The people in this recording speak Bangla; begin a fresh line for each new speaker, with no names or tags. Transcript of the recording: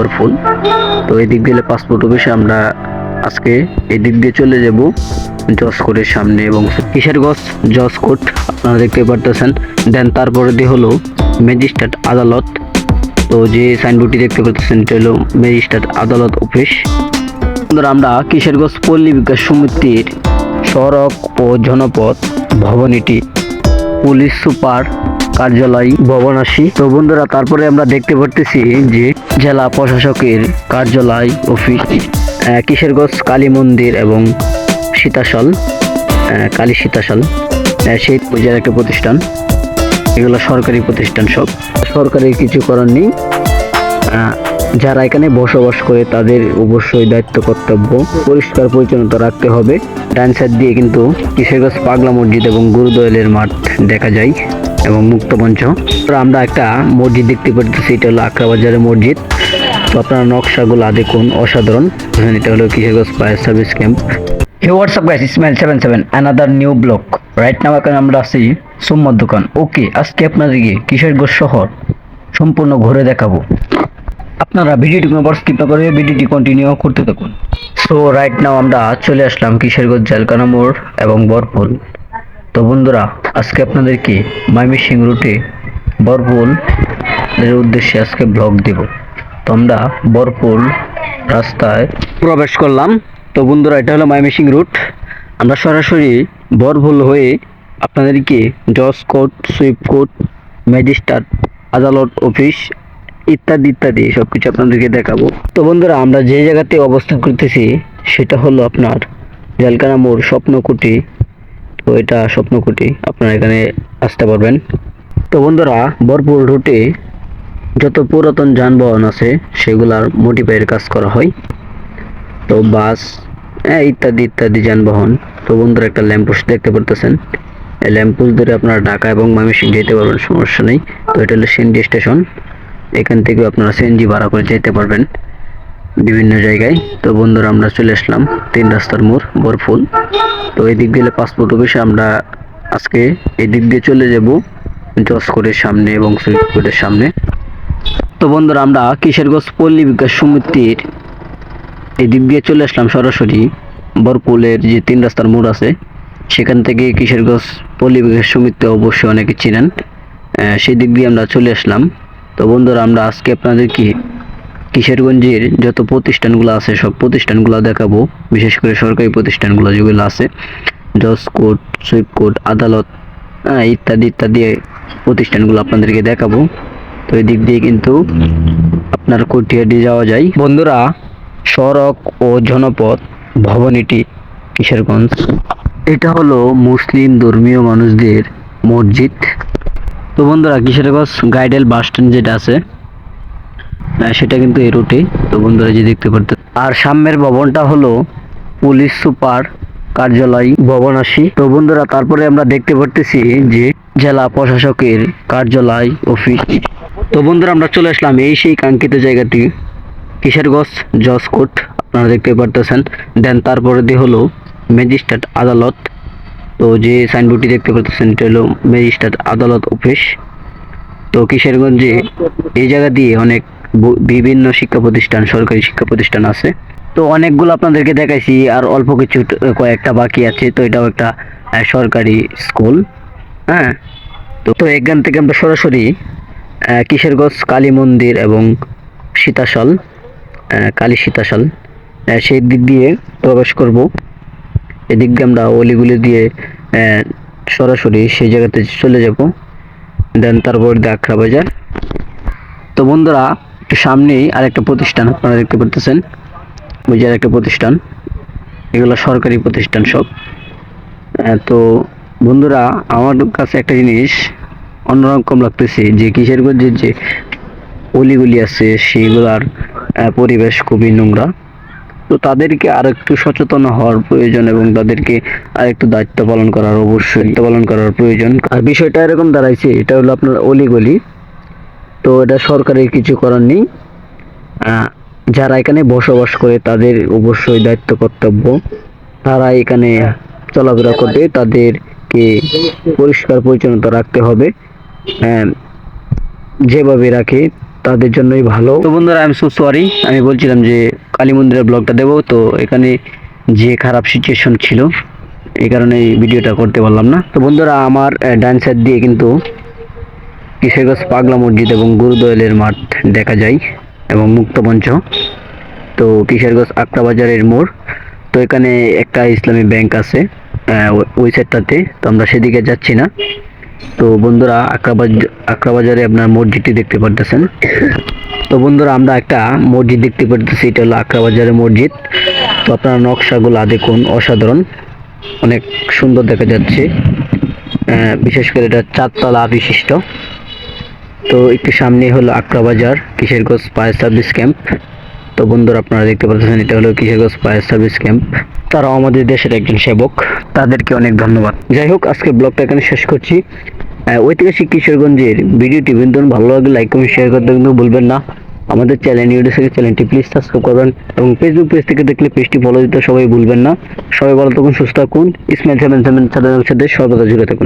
বরফুল তো এই দিক দিয়ে পাসপোর্ট অফিসে আমরা আজকে এই দিক দিয়ে চলে যাব জসকোটের সামনে এবং কিশোরগঞ্জ জসকোট আপনারা দেখতে পারতেছেন। দেন তারপরে দিয়ে হলো ম্যাজিস্ট্রেট আদালত। তো যে সাইনবোর্ডটি দেখতে পাচ্ছেন এটা হলো ম্যাজিস্ট্রেট আদালত অফিস আমরা কিশোরগঞ্জ পল্লী বিকাশ সমিতির সড়ক ও জনপথ ভবনীটি পুলিশ সুপার কার্যালয় ভবন আসি। তো বন্ধুরা, তারপরে আমরা দেখতে পারতেছি যে জেলা প্রশাসকের কার্যালয়, অফিস কিশোরগঞ্জ কালী মন্দির এবং সীতাশাল কালী সীতাশাল সেই পূজার একটা প্রতিষ্ঠান। এগুলো সরকারি প্রতিষ্ঠান সব। সরকারি কিছু করার নেই। যারা এখানে বসবাস করে তাদের অবশ্যই দায়িত্ব কর্তব্য। পরিষ্কার পরিচ্ছন্নতা রাখতে হবে। ডান সাইড দিয়ে কিন্তু কিশোরগঞ্জ পাগলা মসজিদ এবং গুরুদয়ালের মাঠ দেখা যায়। এবং মুক্তমঞ্চ তো আমরা একটা মসজিদ দেখতে পাচ্ছি এটা হলো আখড়াবাজারের মসজিদ। তো আপনারা নকশাগুলো দেখুন, অসাধারণ। এটা হলো Kishoreganj fire service camp. Hey WhatsApp guys Ismail seven seven another new block right now এখন আমরা আছি সোমবার দোকান। ওকে আজকে আপনাদেরকে কিশোরগঞ্জ শহর? সম্পূর্ণ ঘুরে দেখাবো। আপনারা ভিডিওটি কোনো স্কিপ না করে ভিডিওটি কন্টিনিউ করতে থাকুন। সো রাইট নাও আমরা চলে আসলাম কিশোরগঞ্জ জেলকানা মোড় এবং বরপুল তো বন্ধুরা, আজকে আপনাদেরকে ময়মনসিং রুটে বরপুল এর উদ্দেশ্যে আজকে ব্লগ দেব। তো আমরা বরপুল রাস্তায় প্রবেশ করলাম। তো বন্ধুরা, এটা হলো ময়মনসিং রুট। আমরা সরাসরি বরপুল হয়ে আপনাদেরকে জজ কোর্ট সুইপ কোর্ট ম্যাজিস্ট্রেট, আদালত, অফিস ইত্যাদি ইত্যাদি সব কিছু আপনাদেরকে দেখাবো। তো বন্ধুরা, আমরা যে জায়গাতে অবস্থান করতেছি, সেটা হলো আপনার জেলকানা মোড়, স্বপ্নকুটি তো এটা স্বপ্নকুটি। আপনারা এখানে আসতে পারবেন। তো বন্ধুরা বরপুর রুটে যত পুরাতন যানবাহন আছে, সেগুলার মডিফাইয়ের কাজ করা হয়। তো বাস হ্যাঁ ইত্যাদি ইত্যাদি যানবাহন। তো বন্ধুরা, একটা ল্যাম্পোস্ট দেখতে পারতেছেন। এই ল্যাম্পোস্ট ধরে আপনারা ঢাকা এবং ময়মনসিং যেতে পারবেন, সমস্যা নেই। তো এটা হলো সিএনজি স্টেশন। এখান থেকে আপনারা সিএনজি ভাড়া করে যেতে পারবেন। বিভিন্ন জায়গায়। তো বন্ধুরা, আমরা চলে আসলাম তিন রাস্তার মোড়, বরফুল। তো এই দিক দিয়ে পাসপোর্ট অফিসে আমরা আজকে এই দিক দিয়ে চলে যাব জসকোটের সামনে এবং সুইটকোটের সামনে। তো বন্ধুরা, আমরা কিশোরগঞ্জ পল্লী বিকাশ সমিতির এই দিক দিয়ে চলে আসলাম সরাসরি বরপুলের যে তিন রাস্তার মোড় আছে। সেখান থেকে কিশোরগঞ্জ পল্লী বিকাশ সমিতি অবশ্যই অনেকে চিনেন। সেই দিক দিয়ে আমরা চলে আসলাম। তো বন্ধুরা, আমরা আজকে আপনাদেরকে কিশোরগঞ্জের যত প্রতিষ্ঠানগুলো আছে, সব প্রতিষ্ঠানগুলো দেখাবো। বিশেষ করে সরকারি প্রতিষ্ঠানগুলো যেগুলো আছে, জজ কোর্ট, সুইপ কোর্ট, আদালত ইত্যাদি ইত্যাদি প্রতিষ্ঠানগুলো আপনাদেরকে দেখাবো। তো এই দিক দিয়ে কিন্তু আপনার কটিয়াটি যাওয়া যায়। বন্ধুরা, সড়ক ও জনপথ ভবনীটি, কিশোরগঞ্জ। এটা হলো মুসলিম ধর্মীয় মানুষদের মসজিদ। তো বন্ধুরা, কিশোরগঞ্জ গাইডেল বাস স্ট্যান্ড যেটা আছে সেটা কিন্তু এই রুটে তো বন্ধুরা যে দেখতে পারতে আর সামনের ভবনটা হলো পুলিশ সুপার কার্যালয় ভবন আসি তো বন্ধুরা, তারপরে আমরা দেখতে পারতেছি যে জেলা প্রশাসকের কার্যালয় অফিস তো বন্ধুরা, আমরা চলে আসলাম এই সেই কাঙ্ক্ষিত জায়গাটি, কিশোরগঞ্জ জজ কোর্ট। আপনারা দেখতে পারতেছেন। দেন তারপরে দিয়ে হলো ম্যাজিস্ট্রেট আদালত। তো যে সাইনবোর্ডটি দেখতে পারতেছেন, এটা হলো ম্যাজিস্ট্রেট আদালত অফিস তো কিশোরগঞ্জে এই জায়গা দিয়ে অনেক বিভিন্ন শিক্ষা প্রতিষ্ঠান, সরকারি শিক্ষা প্রতিষ্ঠান আছে। তো অনেকগুলো আপনাদেরকে দেখাইছি, আর অল্প কিছু কয়েকটা বাকি আছে, তো এটাও একটা সরকারি স্কুল হ্যাঁ? তো তো এখান থেকে আমরা সরাসরি কিশোরগঞ্জ কালী মন্দির এবং সীতাশাল কালী সীতাশাল সেই দিক দিয়ে প্রবেশ করব। এদিক দিয়ে আমরা অলিগুলি দিয়ে সরাসরি সেই জায়গাতে চলে যাব। দেন তারপর আখড়া বাজার। তো বন্ধুরা একটু সামনেই আরেকটা প্রতিষ্ঠান আপনারা দেখতে ওই যে একটা প্রতিষ্ঠান। এগুলো সরকারি প্রতিষ্ঠান সব। তো বন্ধুরা, আমার কাছে একটা জিনিস অন্যরকম লাগতেছে যে কিশোরগঞ্জের যে অলিগুলি আছে, সেগুলার পরিবেশ খুবই নোংরা। তো তাদেরকে আর একটু সচেতন হওয়ার প্রয়োজন এবং তাদেরকে আর একটু দায়িত্ব পালন করার, অবশ্যই দায়িত্ব পালন করার প্রয়োজন। আর বিষয়টা এরকম দাঁড়াইছে, এটা হলো আপনার অলিগলি। তো এটা সরকারের কিছু করার নেই। যারা এখানে বসবাস করে তাদের অবশ্যই দায়িত্ব কর্তব্য। তারা এখানে চলাফেরা করবে তাদেরকে পরিষ্কার পরিচ্ছন্নতা রাখতে হবে। যেভাবে রাখে তাদের জন্যই ভালো। তো বন্ধুরা আই এম সো সরি আমি বলছিলাম যে কালী মন্দিরের ব্লগটা দেবো তো এখানে যে খারাপ সিচুয়েশন ছিল এই কারণে ভিডিওটা করতে পারলাম না। তো বন্ধুরা আমার আহ, ডান সাইড দিয়ে কিন্তু কিশোরগঞ্জ পাগলা মসজিদ এবং গুরুদয়ালের মাঠ দেখা যায় এবং মুক্তমঞ্চ। তো কিশোরগঞ্জ আকরা বাজারের মোড়। তো এখানে একটা ইসলামী ব্যাংক আছে ওই- সাইডটাতে তো আমরা সেদিকে যাচ্ছি না। তো বন্ধুরা, আকরাবাজ আকরাবাজারে আপনার মসজিদটি দেখতে পারতেছেন। তো বন্ধুরা, আমরা একটা মসজিদ দেখতে পারতেছি। এটা হলো আকরাবাজারের মসজিদ। তো আপনার নকশাগুলো দেখুন, অসাধারণ। অনেক সুন্দর দেখা যাচ্ছে। বিশেষ করে এটা চারতলা বিশিষ্ট। তো একটু সামনে হলো Akrabazar Kishoreganj fire service camp. তো বন্ধুরা, আপনারা দেখতে পাচ্ছেন, এটা হলো কিশোরগঞ্জ ফায়ার সার্ভিস ক্যাম্প। তারাও আমাদের দেশের একজন সেবক, তাদেরকে অনেক ধন্যবাদ। যাই হোক আজকে ব্লগটা এখানে শেষ করছি। ঐতিহাসিক কিশোরগঞ্জের ভিডিওটি বিন্দুন ভালো লাগলে লাইক কমেন্ট শেয়ার করতে কিন্তু ভুলবেন না। আমাদের চ্যানেল ইউটিউব থেকে চ্যানেলটি প্লিজ সাবস্ক্রাইব করবেন এবং ফেসবুক পেজ থেকে দেখলে পেজটি ফলো দিতে সবাই ভুলবেন না। সবাই ভালো থাকুন, সুস্থ থাকুন। ইসমাইল সেভেন সেভেন সাথে সর্বদা জুড়ে থাকুন।